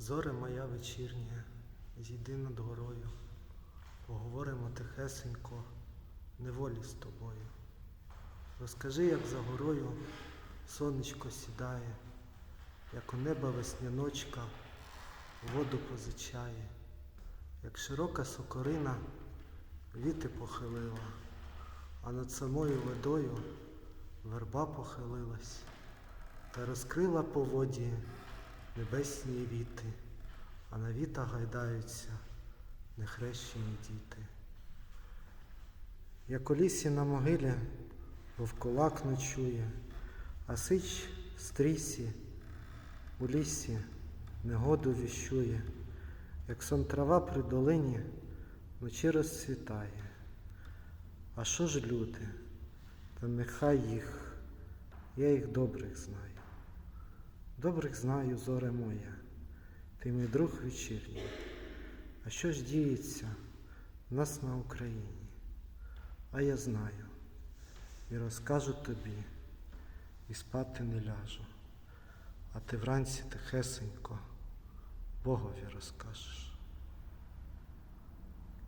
Зоре моя вечірня, зійди над горою, поговоримо тихесенько, неволі з тобою. Розкажи, як за горою сонечко сідає, як у неба весняночка воду позичає, як широка сокорина віти похилила, а над самою водою верба похилилась та розкрила по воді небесні віти, а на вітах гайдаються нехрещені діти. Як у лісі на могилі вовкулак ночує, а сич в стрісі у лісі негоду віщує, як сон трава при долині вночі розцвітає. А що ж люди? Та нехай їх, я їх добрих знаю. Добрих знаю, зоре моя, ти мій друг вечірній. А що ж діється в нас на Україні? А я знаю і розкажу тобі, і спати не ляжу, а ти вранці тихесенько Богові розкажеш.